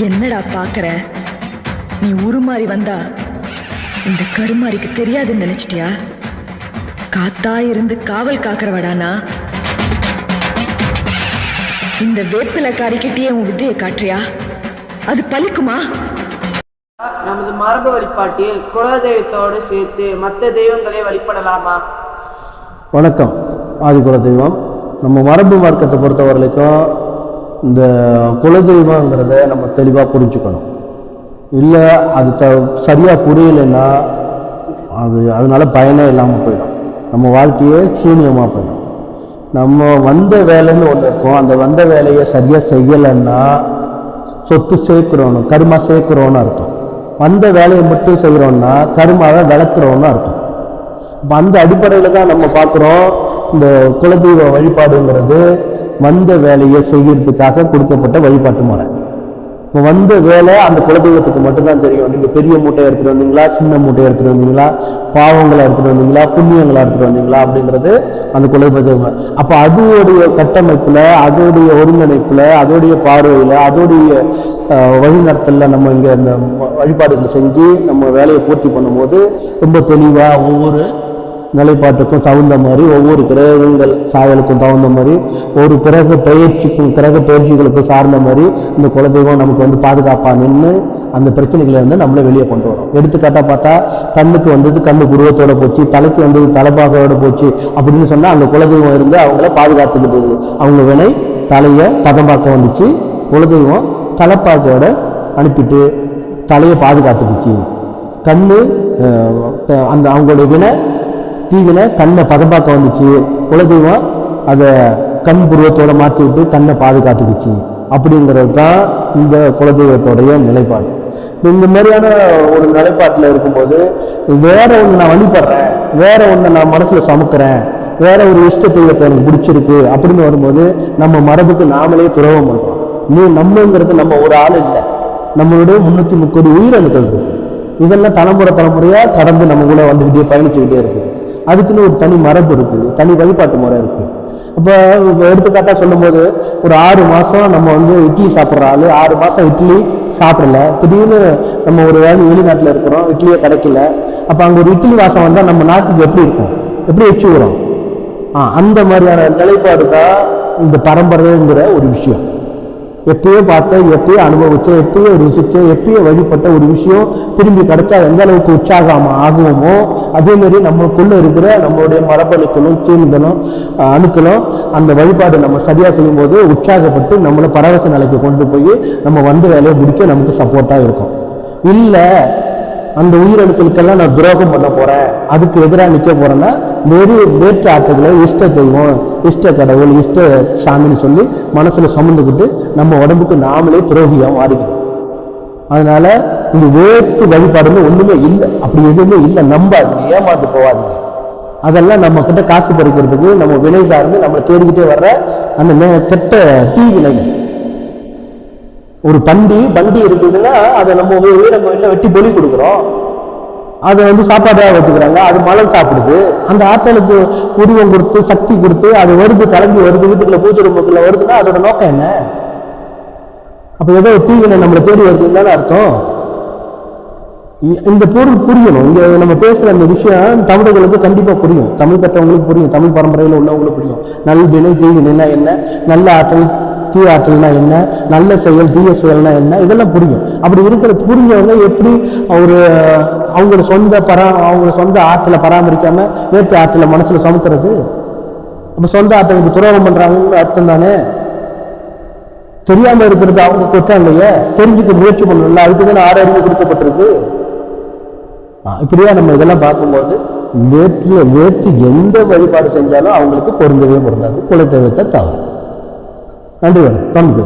என்னடா பாக்குற? நீ உருமாறி வந்தா இந்த கருமாரிக்கு தெரியாதுன்னு நினைச்சிட்டியா? காத்தா இருந்து காவல் காக்கிறவடானா இந்த வேப்பிலக்காரிக்கிட்டே உன் வித்தையை காட்டுறியா? அது பலிக்குமா நமது மரபு வழிபாட்டில் குலதெய்வத்தோடு சேர்த்து மற்ற தெய்வங்களை வழிபடலாமா? வணக்கம். ஆதிகுல தெய்வம் நம்ம மரபு மார்க்கத்தை பொறுத்த வரைக்கும் இந்த குலதெய்வங்கிறத நம்ம தெளிவாக புரிஞ்சுக்கணும். இல்லை அது த சரியாக புரியலைன்னா அது அதனால பயனே இல்லாமல் போயிடும். நம்ம வாழ்க்கையே சூன்யமாக போயிடும். நம்ம வந்த வேலைன்னு ஒன்று இருக்கும். அந்த வந்த வேலையை சரியாக செய்யலைன்னா சொத்து சேர்க்குறோன்னு கருமா சேர்க்குறோன்னு அர்த்தம். வந்த வேலையை மட்டும் செய்கிறோன்னா கருமாவை விளக்குறோன்னு அர்த்தம். இப்போ அந்த அடிப்படையில் தான் நம்ம பார்க்குறோம். இந்த குலதெய்வ வழிபாடுங்கிறது வந்த வேலையை செய்கிறதுக்காக கொடுக்கப்பட்ட வழிபாட்டு முறை. இப்போ வந்த வேலை அந்த குலதெய்வத்துக்கு மட்டும்தான் தெரியும். நீங்கள் பெரிய மூட்டை எடுத்துகிட்டு வந்தீங்களா சின்ன மூட்டை எடுத்துகிட்டு வந்தீங்களா பாவங்களை எடுத்துகிட்டு வந்தீங்களா புண்ணியங்களை எடுத்துகிட்டு வந்தீங்களா அப்படிங்கிறது அந்த குலதெய்வம் அப்போ அதோடைய கட்டமைப்பில் அதோடைய ஒருங்கிணைப்பில் அதோடைய பார்வையில் அதோடைய வழிநடத்தலில் நம்ம இங்கே இந்த வழிபாடுகளை செஞ்சு நம்ம வேலையை பூர்த்தி பண்ணும்போது ரொம்ப தெளிவாக ஒவ்வொரு நிலைப்பாட்டுக்கும் தகுந்த மாதிரி ஒவ்வொரு கிரகங்கள் சாயலுக்கும் தகுந்த மாதிரி ஒரு கிரக பயிற்சிக்கும் கிரக பயிற்சிகளுக்கும் சார்ந்த மாதிரி இந்த குலதெய்வம் நமக்கு வந்து பாதுகாப்பாக நின்று அந்த பிரச்சனைகளை இருந்து நம்மளை வெளியே கொண்டு வரும். எடுத்துக்காட்டாக பார்த்தா கண்ணுக்கு வந்தது கண்ணு குருவத்தோடு போச்சு தலைக்கு வந்தது தலைப்பாகையோட போச்சு அப்படின்னு சொன்னால் அந்த குலதெய்வம் இருந்து அவங்கள பாதுகாத்துக்கிட்டு அவங்க வினை தலையை பதம் பார்க்க வந்துச்சு குலதெய்வம் தலைப்பாக்கையோட அனுப்பிட்டு தலையை பாதுகாத்துக்குச்சு. கண்ணு அந்த அவங்களுடைய வினை தீவினை கண்ணை பதம்பாக்க வந்துச்சு. குலதெய்வம் அதை கண் புருவத்தோடு மாற்றி விட்டு கண்ணை பாதுகாத்துக்குச்சு. அப்படிங்கிறது தான் இந்த குலதெய்வத்தோடைய நிலைப்பாடு. இந்த மாதிரியான ஒரு நிலைப்பாட்டில் இருக்கும்போது வேற ஒன்று நான் வழிபடுறேன். வேற ஒன்று நான் மனசில் சமைக்கிறேன். வேற ஒரு இஷ்ட தெய்வத்தை எனக்கு பிடிச்சிருக்கு அப்படின்னு வரும்போது நம்ம மரபுக்கு நாமளே துரோகம் பண்ணுறோம் நீ நம்மங்கிறது நம்ம ஒரு ஆள் இல்லை. நம்மளுடைய முன்னூற்றி முப்பது உயிரணுக்கள் இருக்குது இதெல்லாம் தலைமுறை தலைமுறையாக கடந்து நம்ம கூட வந்துக்கிட்டே பயணிச்சுக்கிட்டே இருக்குது அதுக்குன்னு ஒரு தனி மரபு இருக்குது தனி வழிபாட்டு முறை இருக்குது இப்போ எடுத்துக்காட்டாக சொல்லும்போது ஒரு ஆறு மாதம் நம்ம வந்து இட்லி சாப்பிட்ற ஆள் ஆறு மாதம் இட்லி சாப்பிடல. திடீர்னு நம்ம ஒரு வேலை வெளிநாட்டில் இருக்கிறோம் இட்லியே கிடைக்கல. அப்போ அங்கே ஒரு இட்லி வாசம் வந்தால் நம்ம நாட்டுக்கு எப்படி இருக்கும்? எப்படி வச்சு வரும் ஆ அந்த மாதிரியான நிலைப்பாடு தான் இந்த பரம்பரைங்கிற ஒரு விஷயம். எப்பயோ பார்த்த எப்பயோ அனுபவிச்ச எப்பயோ ருசிச்ச எப்பயோ வழிபட்ட ஒரு விஷயம் திரும்பி கிடைச்சா எந்த அளவுக்கு உற்சாகம் ஆகுவோமோ அதே மாதிரி நம்மளுக்குள்ள இருக்கிற நம்மளுடைய மரபணுக்களும் தூண்டுதலும் அணுக்களும் அந்த வழிபாடு நம்ம சரியா செய்யும்போது உற்சாகப்பட்டு நம்மளை பரவச நிலைக்கு கொண்டு போய் நம்ம வந்த வேலையை முடிக்க நமக்கு சப்போர்ட்டாக இருக்கும். இல்லை அந்த உயிரணுக்களுக்கெல்லாம் நான் துரோகம் பண்ண போறேன் அதுக்கு எதிராக நிற்க போறேன்னா நிறைய வேற்று ஆற்றுகளை இஷ்ட தெய்வம் இஷ்ட கடவுள் இஷ்ட சாமின்னு சொல்லி மனசில் சுமந்துக்கிட்டு நம்ம உடம்புக்கு நாமளே துரோகியாக மாறிக்கணும் அதனால இந்த வேற்று வழிபாடுன்னு ஒன்றுமே இல்லை. அப்படி எதுவுமே இல்லை. நம்பாதீங்க ஏமாந்து போகாதீங்க. அதெல்லாம் நம்ம கிட்ட காசு பறிக்கிறதுக்கு நம்ம விலை சார்ந்து நம்மளை தேடிக்கிட்டே வர்ற அந்த கெட்ட தீ தீவினை ஒரு பண்டி பண்டி இருக்குதுன்னா அதை நம்ம உயிரை வெட்டி பொலி கொடுக்குறோம். அதை வந்து சாப்பாடாக வச்சுக்கிறாங்க. அது மலம் சாப்பிடுது. அந்த ஆட்களுக்கு உருவம் கொடுத்து சக்தி கொடுத்து அது வருது கலந்து வருது வீட்டுக்குள்ள பூஜை ரூமுக்குள்ள வருதுன்னா அதோட நோக்கம் என்ன? அப்போ ஏதோ தீவினை நம்மளை தேடி வருதுன்னு அர்த்தம்? இந்த பொருள் புரியணும். இங்க நம்ம பேசுற இந்த விஷயம் தமிழர்களுக்கு கண்டிப்பா புரியும். தமிழ் பெற்றவங்களுக்கு புரியும். தமிழ் பரம்பரையில் உள்ளவங்களுக்கு புரியும். நல்வினை தீவினைனா என்ன? நல்ல ஆற்றல் தீய ஆற்றல்னா என்ன? நல்ல செயல் தீய செயல்னா என்ன? இதெல்லாம் புரியும். அப்படி இருக்கிற புரிஞ்சவங்க எப்படி ஒரு அவங்களோட சொந்த பரா அவங்க சொந்த ஆற்றலை பராமரிக்காம வேற்று ஆற்றலை மனசுல சுமக்கிறது? நம்ம சொந்த ஆற்றலுக்கு துரோகம் பண்ணுறாங்கன்னு அர்த்தம் தானே? தெரியாமல் இருக்கிறது அவங்க குற்றம் இல்லையே? தெரிஞ்சுக்க முயற்சி பண்ணணும்ல? அதுக்கு தானே ஆறு அறிவு கொடுக்கப்பட்டிருக்கு இப்படியா நம்ம இதெல்லாம் பார்க்கும்போது நேற்று நேற்று எந்த வழிபாடு செஞ்சாலும் அவங்களுக்கு பொருந்தவே பொருந்தாது. குலதெய்வத்தை தவறு. நன்றி வணக்கம் தமிழ்